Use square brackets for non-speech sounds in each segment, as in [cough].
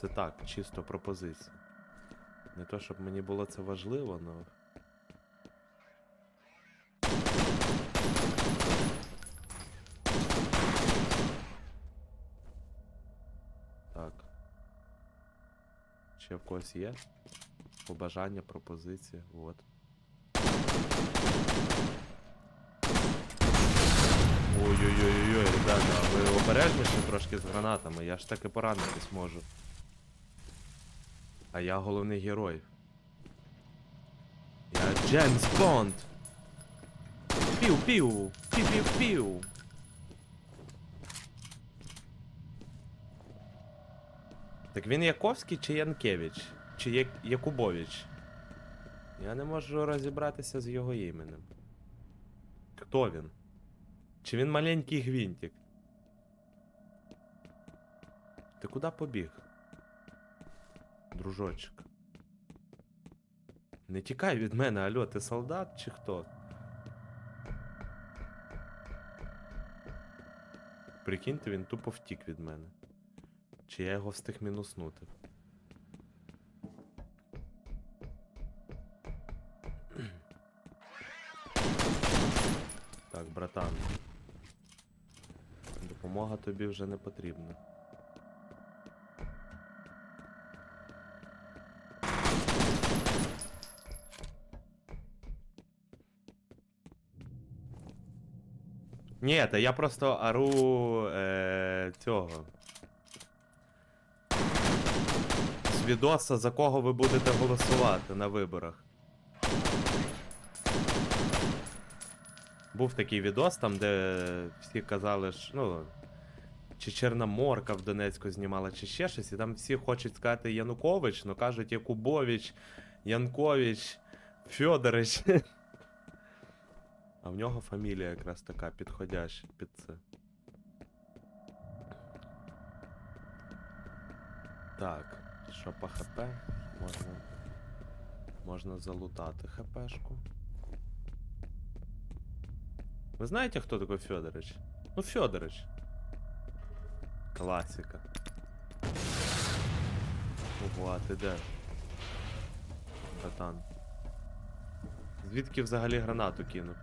Це так, чисто пропозиція. Не то, щоб мені було це важливо, но. Так. Ще в когось є? Побажання, пропозиції, от. Ой-ой-ой-ой, ребята, ви обережніше трошки з гранатами, я ж таки поранитись можу. А я головний герой. Я Джеймс Бонд! Пів-пів! Пів-пів-пів! Так він Яковський чи Янкевич? Чи Я... Якубович? Я не можу розібратися з його іменем. Хто він? Чи він маленький гвинтик? Ти куди побіг? Дружочок. Не тікай від мене, алло, ти солдат чи хто? Прикиньте, він тупо втік від мене. Чи я його встиг мінуснути? Так, братан. Допомога тобі вже не потрібна. Ні, та я просто ару е, цього. З відоса, за кого ви будете голосувати на виборах. Був такий відос, там, де всі казали, що, ну. Чи Чорноморка в Донецьку знімала, чи ще щось, і там всі хочуть сказати Янукович, ну кажуть Якубович, Янкович, Фьодорич. А в нього фамілія якраз така підходяща під це. Так, що по ХП? Можна. Можна залутати ХПшку. Ви знаєте, хто такий Федорич? Ну, Федорич. Класика. Ого, а ти де? Братан. Звідки взагалі гранату кинув?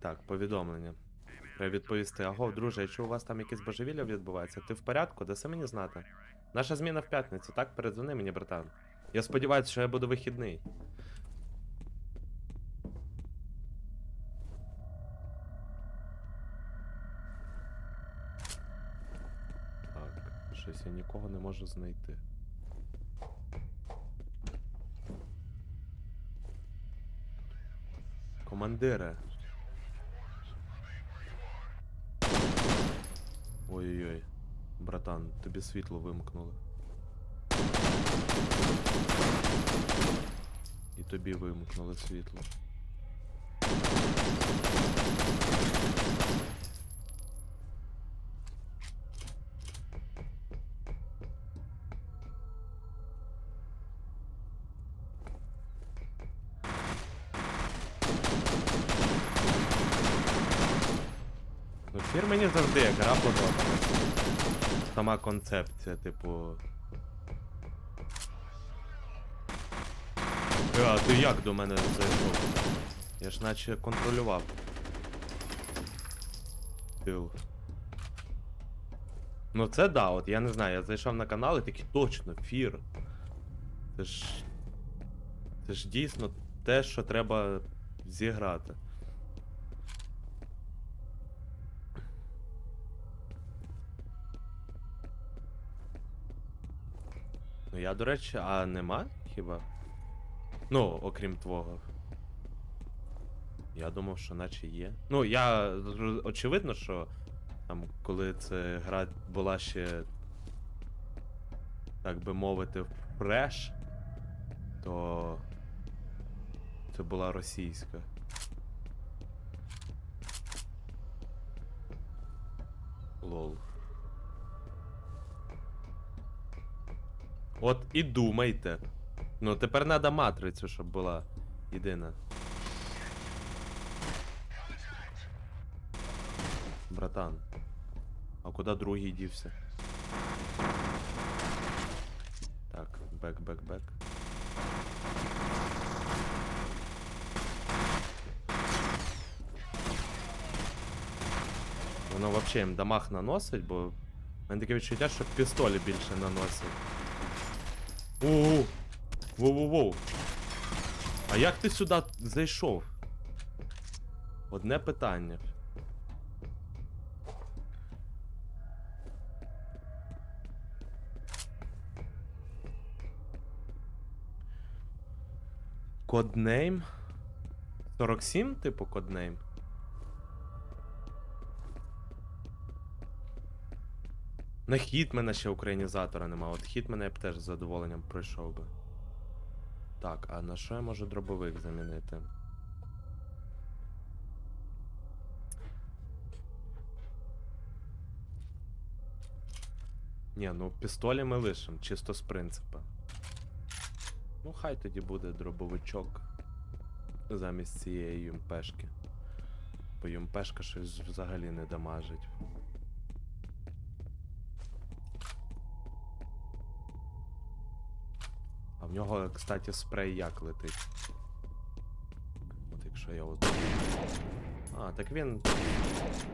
Так, повідомлення. Треба відповісти. Аго, друже, якщо у вас там якесь божевілля відбувається, ти в порядку? Даси мені знати. Наша зміна в п'ятницю, так? Передзвони мені, братан. Я сподіваюся, що я буду вихідний. Так, щось я нікого не можу знайти. Командире. Ой-ой-ой. Братан, тобі світло вимкнули. І тобі вимкнули світло. Фір мені завжди як гра подобалася. Сама концепція, типу. Е, А ти як до мене зайшов? Я ж наче контролював. Тил. Ну це да, от я не знаю, я зайшов на канал і такий точно, фір. Це ж. Це ж дійсно те, що треба зіграти. Ну я, до речі, а нема хіба? Ну, окрім твого. Я думав, що наче є. Ну, я очевидно, що там, коли це гра була ще, так би мовити, фреш, то це була російська. Лол. От і думайте. Ну, тепер треба матрицю, щоб була єдина. Братан. А куди другий дівся? Так, бек, бек, бек. Воно взагалі їм дамаг наносить, бо в мене таке відчуття, що пістолі більше наносить. Воу! Воу-воу-воу! А як ти сюди зайшов? Одне питання. Коднейм? 47, типу, коднейм? На Хітмена ще українізатора нема. От Хітмена я б теж з задоволенням пройшов би. Так, а на що я можу дробовик замінити? Ні, ну пістолі ми лишимо, чисто з принципу. Ну, хай тоді буде дробовичок замість цієї юмпешки. Бо юмпешка щось взагалі не дамажить. В нього, кстати, спрей як летить. От якщо я от. А, так він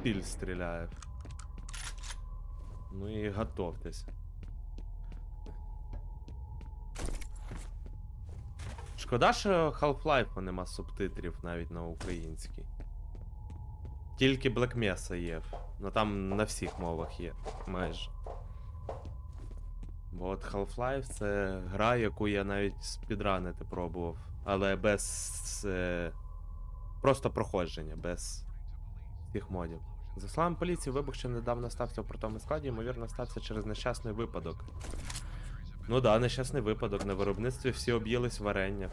піль стріляє. Ну і готовтесь. Шкода, що Half-Life нема субтитрів навіть на українській. Тільки Black Mesa є. Ну там на всіх мовах є, майже. Бо от Half-Life це гра, яку я навіть спідранити пробував. Але без. Е, просто проходження, без всіх модів. За словами поліції, вибух, що недавно стався у портовому складі, ймовірно, стався через нещасний випадок. Ну да, нещасний випадок. На виробництві всі об'їлись варення.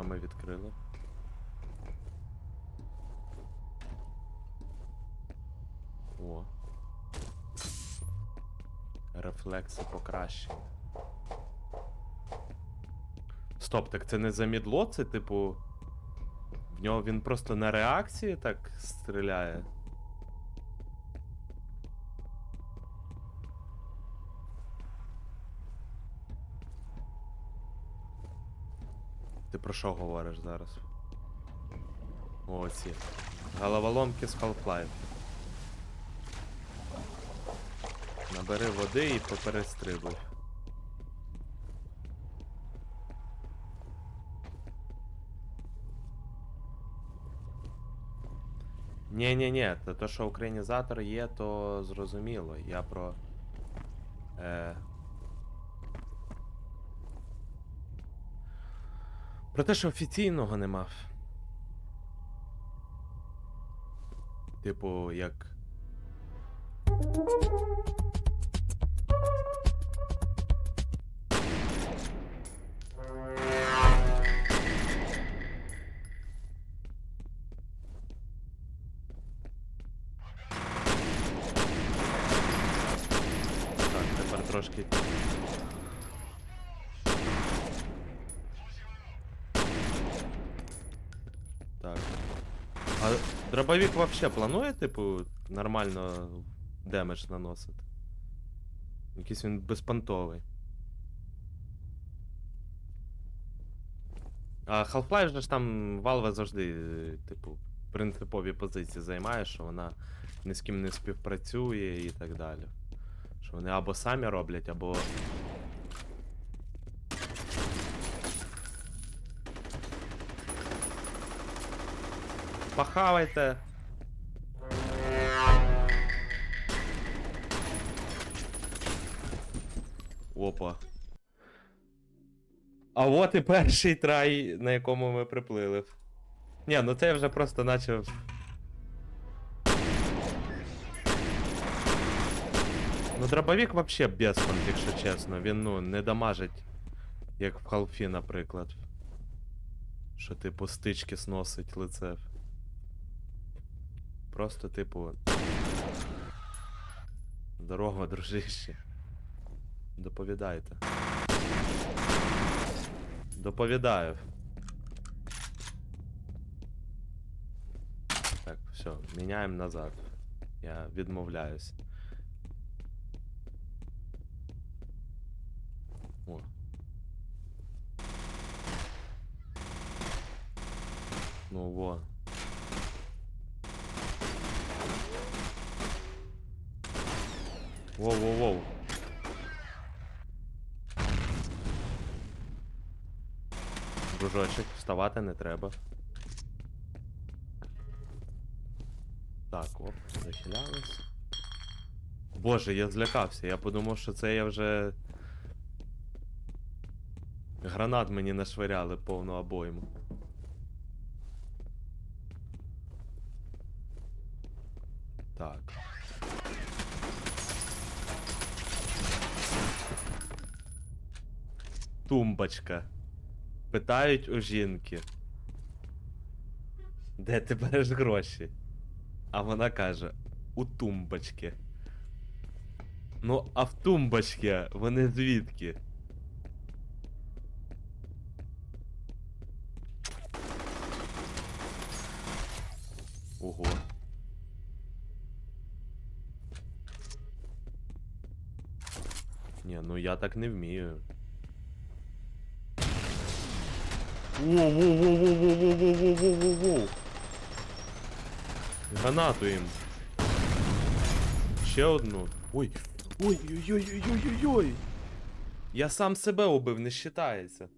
Що ми відкрили? О. Рефлекси покращені. Стоп, так це не замідло, це типу. В нього він просто на реакції так стріляє. Про що говориш зараз? О, ці. Головоломки з Half-Life. Набери води і поперестрибуй. ні ні ні то що українізатор є, то зрозуміло. Я про. Е... Про те, що офіційного нема. Типу, як. Дробовик вообще планує, типу, нормально демедж наносити? Якийсь він безпонтовий. А Half-Life же ж там Valve завжди, типу, принципові позиції займає, що вона ні з ким не співпрацює і так далі. Що вони або самі роблять, або. Похавайте. Опа. А от і перший трай, на якому ми приплили. Ні, ну це я вже просто начав. Ну, дробовик вообще безфонд, якщо чесно. Він ну не дамажить, як в халфі, наприклад. Що типу стички сносить лице. Просто, типу. Здорово, дружище. Доповідайте. Доповідаю. Так, все, міняємо назад. Я відмовляюсь. О. Ну во. Воу-воу-воу. Дружочек, вставати не треба. Так, оп, захилялись. Боже, я злякався. Я подумав, що це я вже. Гранат мені нашвиряли повну обойму. Так. Тумбочка. Питають у жінки. Де ти береш гроші? А вона каже: у тумбочки. Ну, а в тумбочки вони звідки? Ого. Ні, ну я так не вмію. Воу-воу-воу-воу-воу-воу-воу-воу-воу-воу. Гранату їм. Ще одну. Ой. Ой-ой-ой-ой-ой-ой. Я сам себе убив, не считається.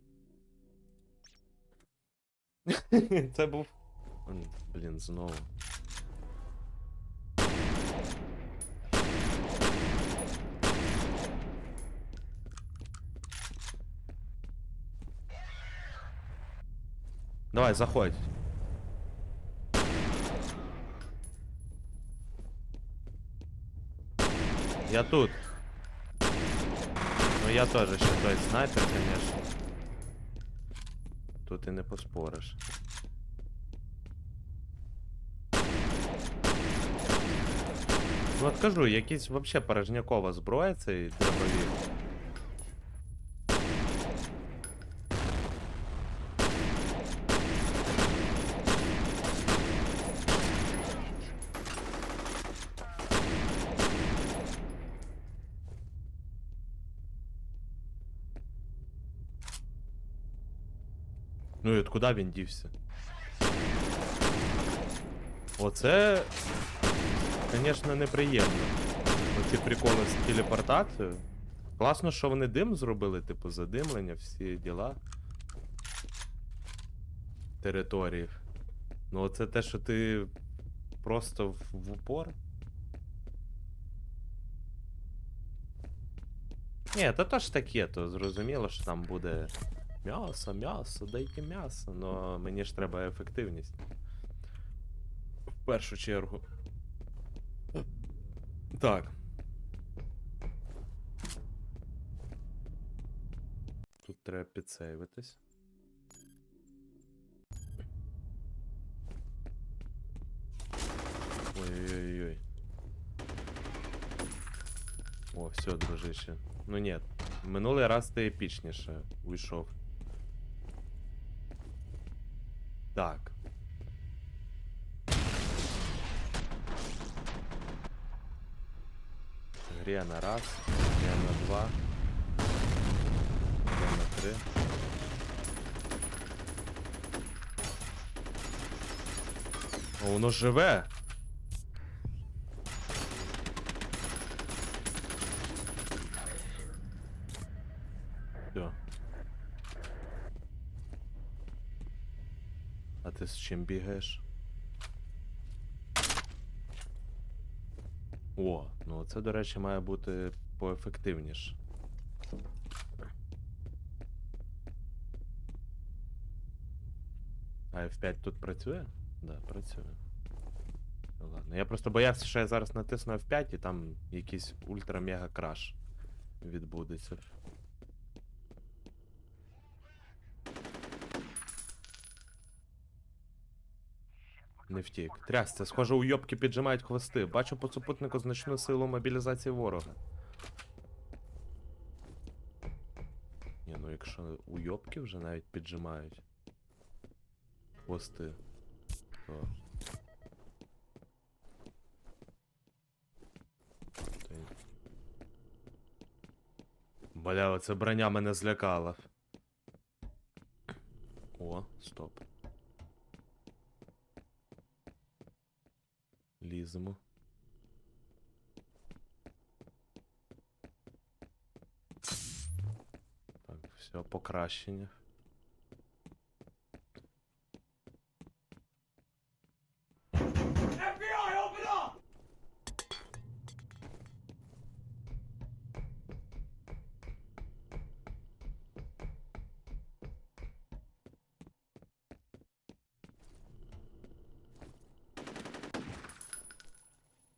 Це був. Блін, знову. Давай, заходь. Я тут. Ну я тоже ще той снайпер, конечно. Тут і не поспориш. Ну от кажу, якийсь вообще порожнякова зброя цей дробовик. Куди він дівся? Оце, звісно, неприємно. Оці приколи з телепортацією. Класно, що вони дим зробили, типу, задимлення, всі діла. Території. Ну, оце те, що ти просто в, в упор. Ні, то то ж таке, то зрозуміло, що там буде м'ясо, м'ясо, дайте м'ясо, но мені ж треба ефективність. В першу чергу. Так. Тут треба підсейвитись. Ой-ой-ой. О, все, дружище. Ну ні, минулий раз ти епічніше уйшов. Так. Грена раз, грена два, грена три. О, воно живе! Бігаєш? О, ну це, до речі, має бути поефективніше. А F5 тут працює? Да, працює. Ну ладно. Я просто боявся, що я зараз натисну F5 і там якийсь ультра-мега краш відбудеться. Не втік. Трясся, схоже, уйобки піджимають хвости. Бачу по супутнику значну силу мобілізації ворога. Ні, ну якщо уйобки вже навіть піджимають хвости, то. Бля, оце броня мене злякала. О, стоп. Ліземо. Так, все, покращення.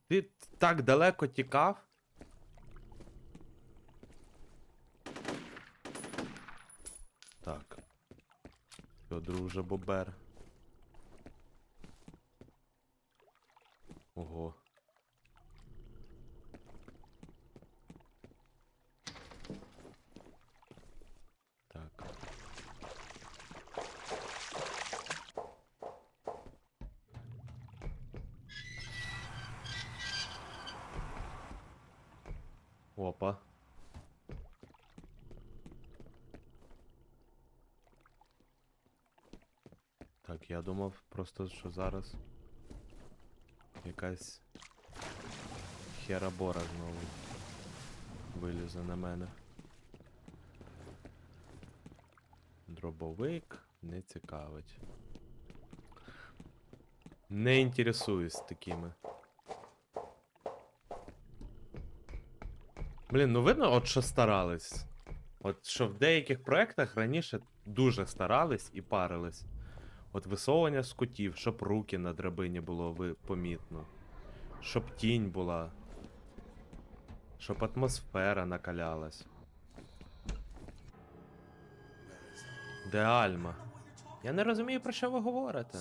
Ти так далеко тікав? Так. Що, друже Бобер. Ого. Так. Опа. Так, я думав просто, що зараз якась херабора знову вилізе на мене. Дробовик не цікавить. Не інтересуюсь такими. Блін, ну видно, от що старались. От що в деяких проєктах раніше дуже старались і парились. От висовування з кутів, щоб руки на драбині було помітно. Щоб тінь була. Щоб атмосфера накалялась. Де Альма? Я не розумію, про що ви говорите.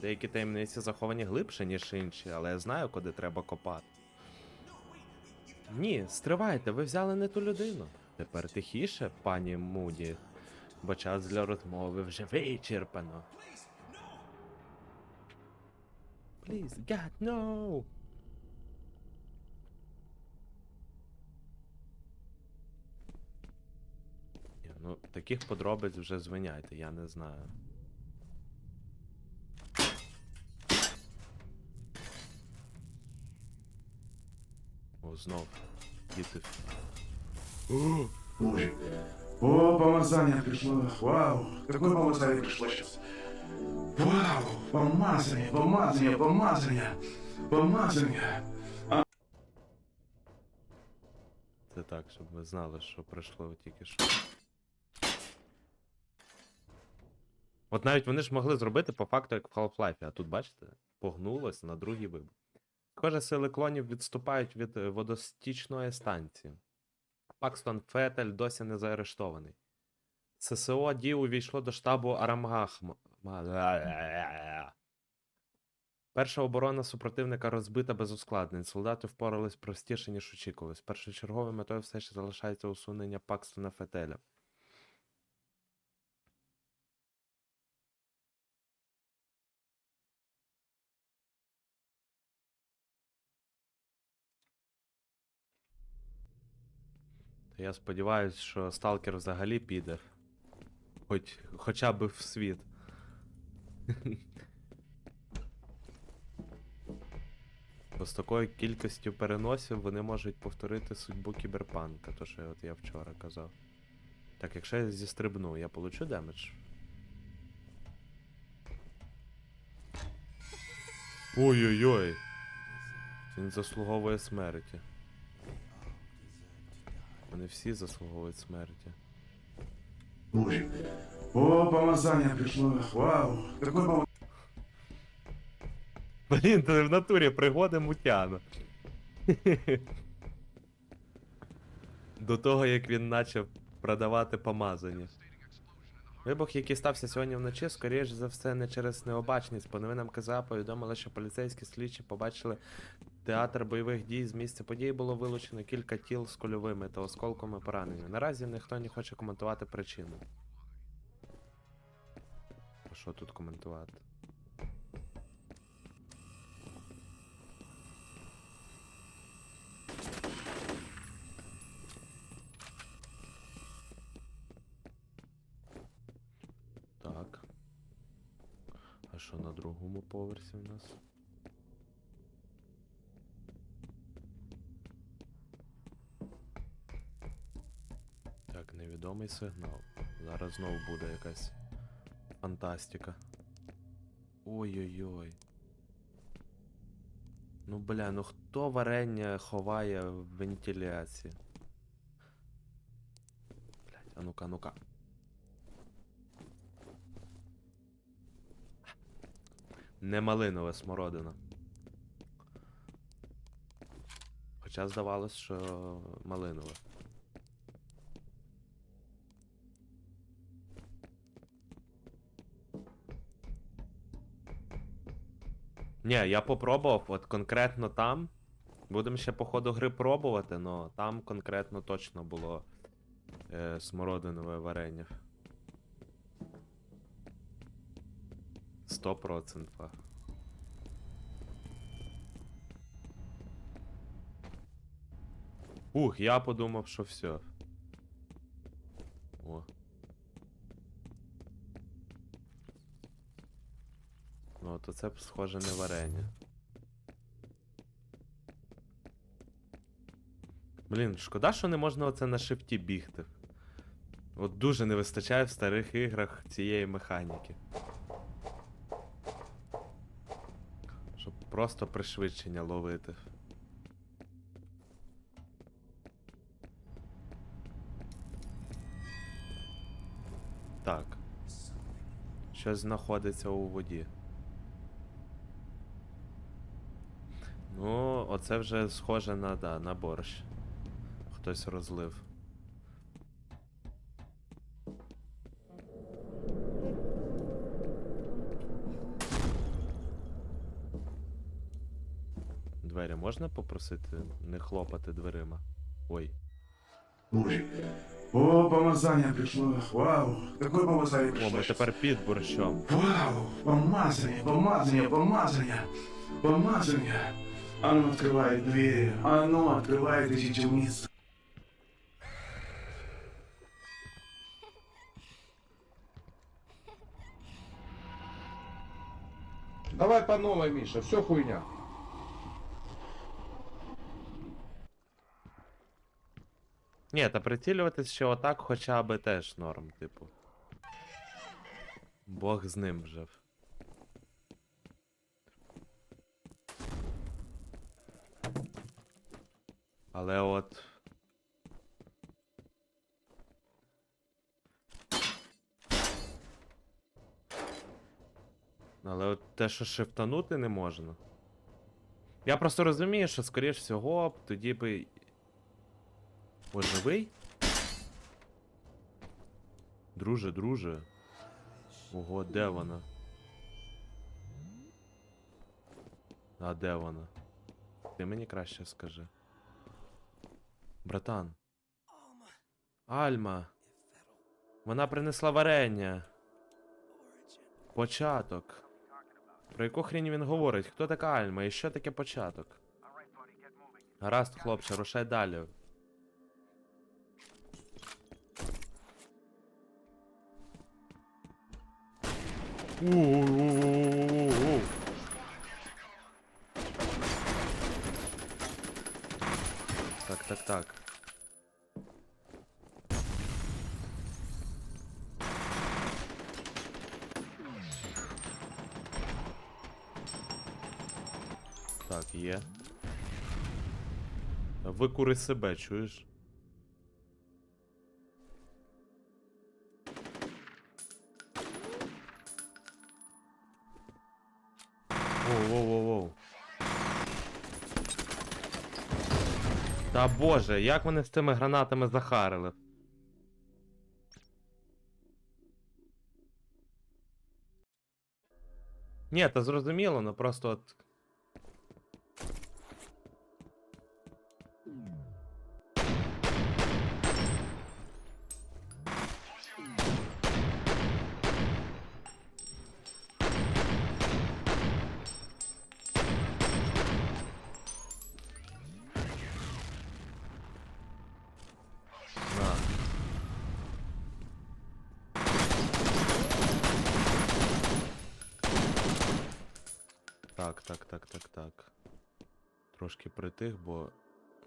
Деякі таємниці заховані глибше, ніж інші, але я знаю, куди треба копати. Ні, стривайте, ви взяли не ту людину. Тепер тихіше, пані Муді, бо час для розмови вже вичерпано. Please, God, no! Ну, таких подробиць вже звиняйте, я не знаю. О, знов. Діти. Ой. О, помазание пришло. Вау. Какое помазание пришло сейчас? Вау. Помазание, помазание, помазание. Помазание. Це так, щоб ви знали, що пройшло тільки що. От навіть вони ж могли зробити по факту, як в Half-Life, а тут, бачите, погнулось на другий вибух. Схоже, сили клонів відступають від е, водостічної станції. Пакстон Фетель досі не заарештований. ССО Ді увійшло до штабу Арамгахма. Перша оборона супротивника розбита без ускладнень. Солдати впорались простіше, ніж очікувалось. Першочерговою метою все ще залишається усунення Пакстона Фетеля. Я сподіваюся, що сталкер взагалі піде. Хоч, хоча б в світ. Бо з такою кількістю переносів вони можуть повторити судьбу кіберпанка, то що от я вчора казав. Так, якщо я зістрибну, я получу демедж? Ой-ой-ой. Він заслуговує смерті. Вони всі заслуговують смерті. Ой. О, помазание пришло. Вау. Какое помазание? Блін, це в натурі пригоди мутяна. [laughs] До того, як він почав продавати помазання. Вибух, який стався сьогодні вночі, скоріш за все, не через необачність. По новинам КЗА повідомили, що поліцейські слідчі побачили театр бойових дій. З місця події було вилучено кілька тіл з кульовими та осколками поранення. Наразі ніхто не хоче коментувати причину. Що тут коментувати? Так. А що на другому поверсі у нас? Так, невідомий сигнал. Зараз знову буде якась фантастика. Ой-ой-ой. Ну бля, ну хто варення ховає в вентиляції? Блять, а ну-ка, ну-ка. Не малинова смородина. Хоча здавалось, що малинова. Ні, я попробував, от конкретно там. Будемо ще по ходу гри пробувати, але там конкретно точно було е, смородинове варення. 100%. Ух, я подумав, що все. О. Ну, то це схоже не варення. Блін, шкода, що не можна оце на шифті бігти. От дуже не вистачає в старих іграх цієї механіки. Щоб просто пришвидшення ловити. Так. Щось знаходиться у воді. Ну, оце вже схоже на, да, на борщ. Хтось розлив. Двері можна попросити не хлопати дверима? Ой. Мужик. О, помазание пришло. Вау, какое помазание О, ми тепер під борщом. Вау, помазание, помазание, помазание, помазание. Оно открывает двери, оно открывает тысячи вниз. Давай по новой, Миша, все хуйня. Ні, та прицілюватись ще отак хоча би теж норм, типу. Бог з ним вже. Але от. Але от те, що шифтанути не можна. Я просто розумію, що, скоріш всього, б тоді би о, живий? Друже, друже. Ого, де вона? А де вона? Ти мені краще скажи. Братан. Альма. Вона принесла варення. Початок. Про яку хрінь він говорить? Хто така Альма і що таке початок? Гаразд, хлопче, рушай далі. У-у-у-у-у-у. Так, так, так. Так, є. Викури себе, чуєш? Та боже, як вони з цими гранатами захарили? Ні, та зрозуміло, ну просто от. Так, так, так, так, так. Трошки притих, бо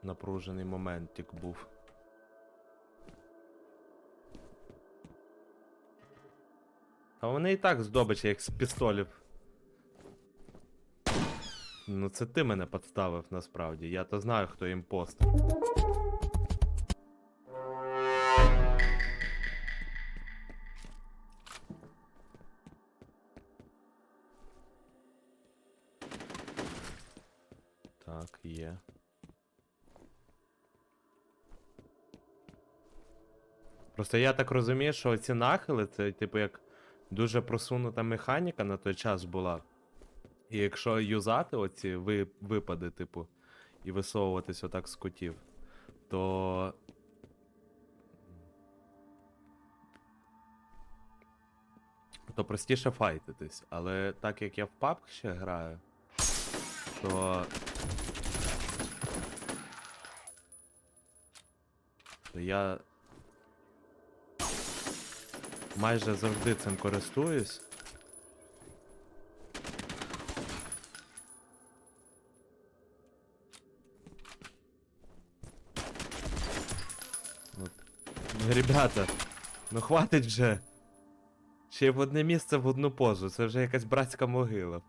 напружений моментик був. А вони і так здобичі, як з пістолів. Ну це ти мене підставив насправді. Я то знаю, хто імпостер. Просто я так розумію, що ці нахили це, типу, як дуже просунута механіка на той час була. І якщо юзати оці випади, типу, і висовуватись отак з кутів, то. То простіше файтитись. Але так як я в PUBG ще граю, то. То я майже завжди цим користуюсь. Ребята, ну хватить вже. Ще й в одне місце в одну позу. Це вже якась братська могила.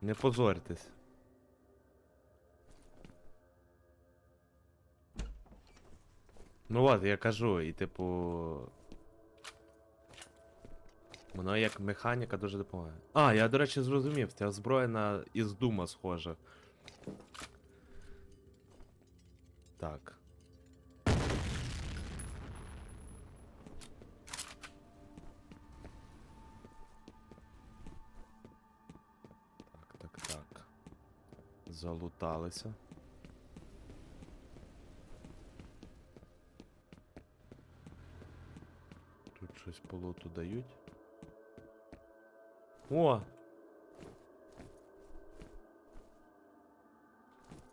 Не позорьтесь. Ну от, я кажу, і типу. Воно як механіка дуже допомагає. А, я, до речі, зрозумів, ця зброя на із Дума схожа. Так. Так, так, так. Залуталися. Тут щось по дають. О!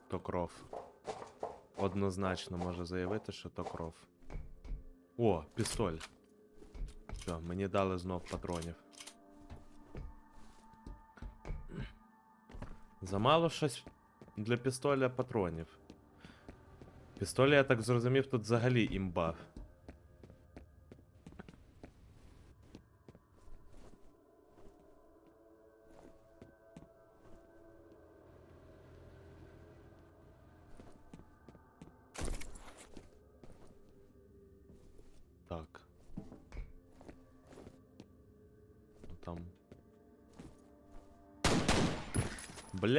То кров. Однозначно можу заявити, що то кров. О, пістоль. Все, мені дали знов патронів. Замало щось для пістоля патронів. Пістоля, я так зрозумів, тут взагалі імба.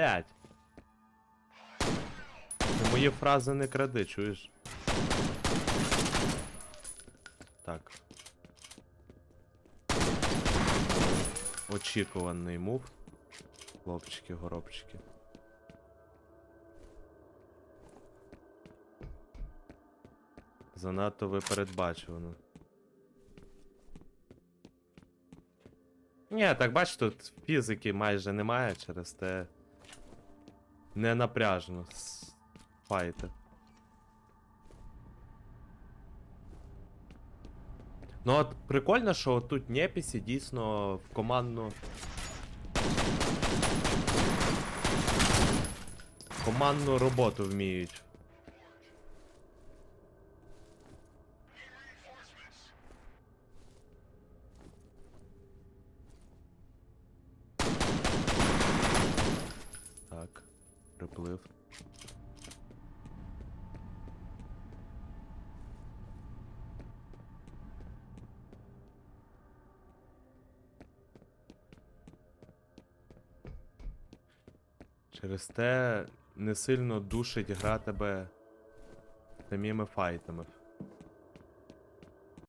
Блять. Ти мої фрази не кради, чуєш? Так. Очікуваний мув. Хлопчики, горобчики. Занадто випередбачувано. Ні, так бач, тут фізики майже немає через те. Не напряжно. Файте. Ну от прикольно, що тут Непісі дійсно в командну. Командну роботу вміють. Так, приплив. Через те не сильно душить гра тебе самими файтами.